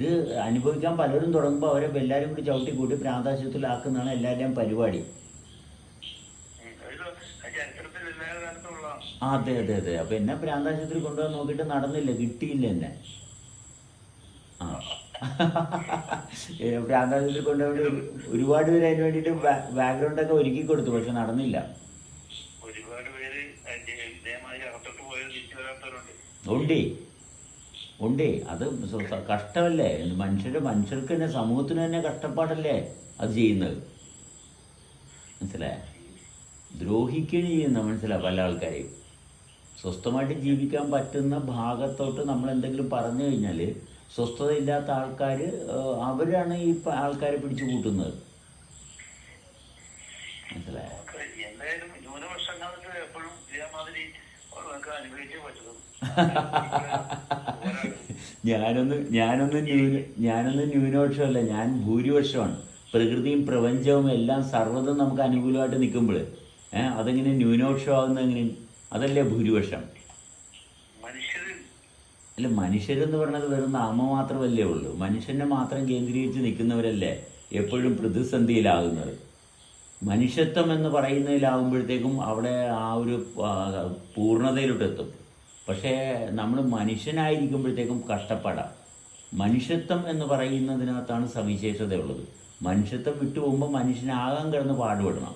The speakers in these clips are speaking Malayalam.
ഇത് അനുഭവിക്കാൻ പലരും തുടങ്ങുമ്പോൾ അവരെ എല്ലാവരും കൂടി ചവിട്ടി കൂട്ടി പ്രാന്താശുപത്രിയിലാക്കുന്നതാണ് എല്ലാവരുടെയും പരിപാടി. അതെ അതെ അതെ. അപ്പൊ എന്നെ പ്രാന്താശുപത്രി കൊണ്ടുപോകാൻ നോക്കിയിട്ട് നടന്നില്ല കിട്ടിയില്ല എന്നെ. ആ. പ്രാന്താശുപത്രി കൊണ്ടുപോയി ഒരുപാട് പേര് അതിന് വേണ്ടിയിട്ട് ബാക്ക്ഗ്രൗണ്ടൊക്കെ ഒരുക്കി കൊടുത്തു പക്ഷെ നടന്നില്ല. ഒരുപാട് പേര് ഉണ്ടേ. ഉണ്ടേ. അത് കഷ്ടമല്ലേ? മനുഷ്യരുടെ മനുഷ്യർക്ക് തന്നെ സമൂഹത്തിന് തന്നെ കഷ്ടപ്പാടല്ലേ അത് ചെയ്യുന്നത്? മനസ്സിലായ? ദ്രോഹിക്കുകയാണ് ചെയ്യുന്നത് മനസ്സിലായ പല ആൾക്കാരെയും. സ്വസ്ഥമായിട്ട് ജീവിക്കാൻ പറ്റുന്ന ഭാഗത്തോട്ട് നമ്മൾ എന്തെങ്കിലും പറഞ്ഞു കഴിഞ്ഞാൽ സ്വസ്ഥതയില്ലാത്ത ആൾക്കാർ അവരാണ് ഈ ആൾക്കാരെ പിടിച്ചു കൂട്ടുന്നത്. മനസ്സിലായ? ന്യൂനപക്ഷങ്ങൾക്ക് എപ്പോഴും ഇതേമാതിരി നമുക്ക് അനുഭവിച്ചേ പറ്റുള്ളൂ ഞാനൊന്ന് ഞാനൊന്ന് ന്യൂന ഞാനൊന്ന് ന്യൂനപക്ഷമല്ല ഞാൻ ഭൂരിപക്ഷമാണ്. പ്രകൃതിയും പ്രപഞ്ചവും എല്ലാം സർവതും നമുക്ക് അനുകൂലമായിട്ട് നിൽക്കുമ്പോൾ ഏഹ് അതെങ്ങനെ ന്യൂനപക്ഷമാകുന്നത് എങ്ങനെ? അതല്ലേ ഭൂരിപക്ഷം. അല്ല മനുഷ്യരെന്ന് പറഞ്ഞത് വെറും നാമ മാത്രമല്ലേ ഉള്ളൂ. മനുഷ്യനെ മാത്രം കേന്ദ്രീകരിച്ച് നിൽക്കുന്നവരല്ലേ എപ്പോഴും പ്രതിസന്ധിയിലാകുന്നത്. മനുഷ്യത്വം എന്ന് പറയുന്നതിലാകുമ്പോഴത്തേക്കും അവിടെ ആ ഒരു പൂർണതയിലോട്ട് പൂർണതയിലോട്ടെത്തും പക്ഷേ നമ്മൾ മനുഷ്യനായിരിക്കുമ്പോഴത്തേക്കും കഷ്ടപ്പെടാം. മനുഷ്യത്വം എന്ന് പറയുന്നതിനകത്താണ് സവിശേഷതയുള്ളത്. മനുഷ്യത്വം വിട്ടു പോകുമ്പോൾ മനുഷ്യനാകാൻ കിടന്ന് പാടുപെടണം.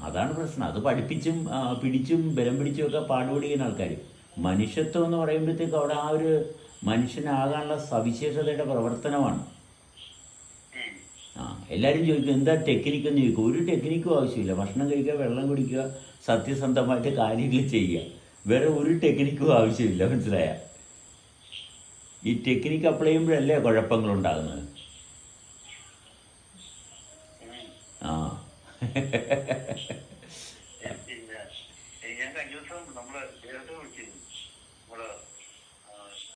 അതാണ് പ്രശ്നം. അത് പഠിപ്പിച്ചും പിടിച്ചും ബലം പിടിച്ചും ഒക്കെ പാടുപെടിക്കുന്ന ആൾക്കാർ മനുഷ്യത്വം എന്ന് പറയുമ്പോഴത്തേക്കും അവിടെ ആ ഒരു മനുഷ്യനാകാനുള്ള സവിശേഷതയുടെ പ്രവർത്തനമാണ്. എല്ലാവരും ചോദിക്കും എന്താ ടെക്നിക്ക് എന്ന്? ചോദിക്കും ഒരു ടെക്നിക്കും ആവശ്യമില്ല. ഭക്ഷണം കഴിക്കുക വെള്ളം കുടിക്കുക സത്യസന്ധമായിട്ട് കാര്യങ്ങൾ ചെയ്യുക. വേറെ ഒരു ടെക്നിക്കും ആവശ്യമില്ല. മനസ്സിലായ? ഈ ടെക്നിക്ക് അപ്ലൈ ചെയ്യുമ്പോഴല്ലേ കുഴപ്പങ്ങളുണ്ടാകുന്നത്. ആ. ഞാൻ